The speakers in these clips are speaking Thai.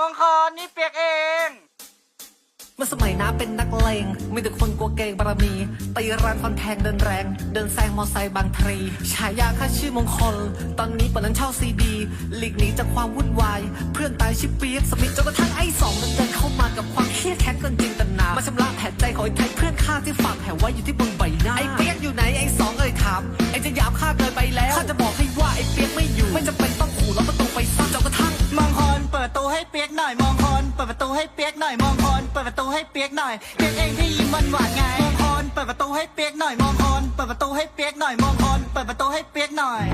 มงคลนี่เปียกเอง เมื่อสมัยน้าเป็นนักเลงมีแต่คนกลัวเกงบารมีตีรันฟันแทงเดินแรง เดินแซงมอไซค์บางทรีฉายาข้าชื่อมงคล ตอนนี้เปิดร้านเช่าซีดีหลีกหนีจากความวุ่นวาย เพื่อนตายชิบเปียกสมิธจนกระทั่งไอ้สองนั้นเดินเข้ามากับความเครียดแค้นเกินจินตนามาชำระแผลใจของไอ้ไทยเพื่อนข้าที่ฝากแผลไว้อยู่ที่บน เปียกหน่อยมองคลเปิดประตูให้เปียกหน่อยมองคลเปิดประตูให้เปียกหน่อยเปียกเองที่ยิ้มหวานหวานๆไงมองคลเปิดประตูให้เปียกหน่อยมงคลเปิดประตูให้เปียกหน่อยมงคลเปิดประตูให้เปียกหน่อย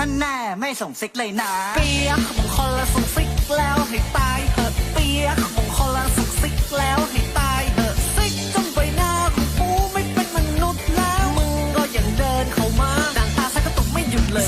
อันแน่ไม่ส่งซิกเลยนะ เปียกมงคลละสุกซิกแล้วให้ตายเหอะเปียกมงคลละสุกซิกแล้วให้ตายเหอะซิกจนใบหน้าของปูไม่เป็นมนุษย์แล้วมึงก็ยังเดินเข้ามาด่างตาใส่กระตุกไม่หยุดเลย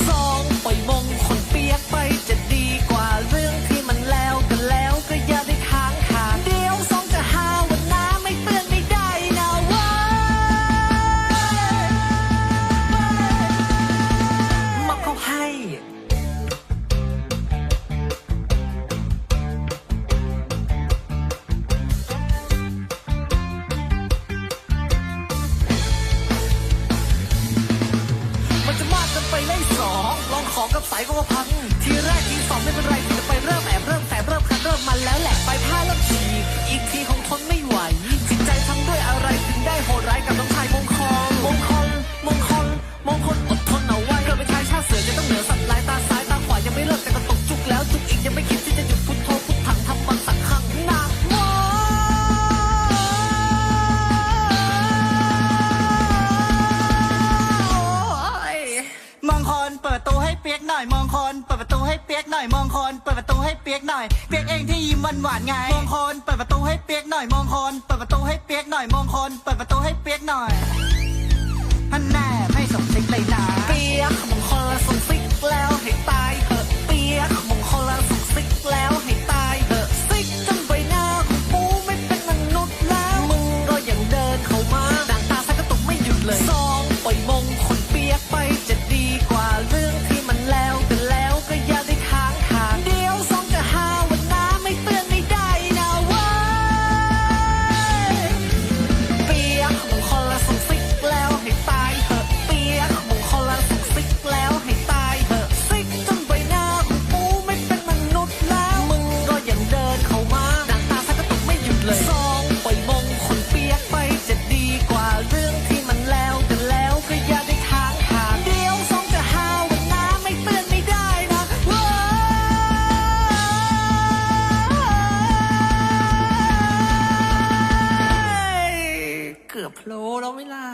ายก็ว่าพัง ทีแรกทีสองไม่เป็นไรทีจะไปเริ่มแอบเริ่มแสบเริ่มคันเริ่มมันแล้วแหละไปผ้าเริ่มฉีกอีกทีคงทนไม่ เปียกหน่อยมองคนเปิดประตูให้เปียกหน่อยมองคนเปิดประตูให้เปียกหน่อยเปียกเองที่ยิ้มหวานหวานๆไงมองคนเปิดประตูให้เปียกหน่อยมองคนเปิดประตูให้เปียกหน่อยมองคนเปิดประตูให้เปียกหน่อยฮันแน่ไม่สมซิกเลยนะเปียกมองคลละสมซิก โคลแล้วไม่ล่ะ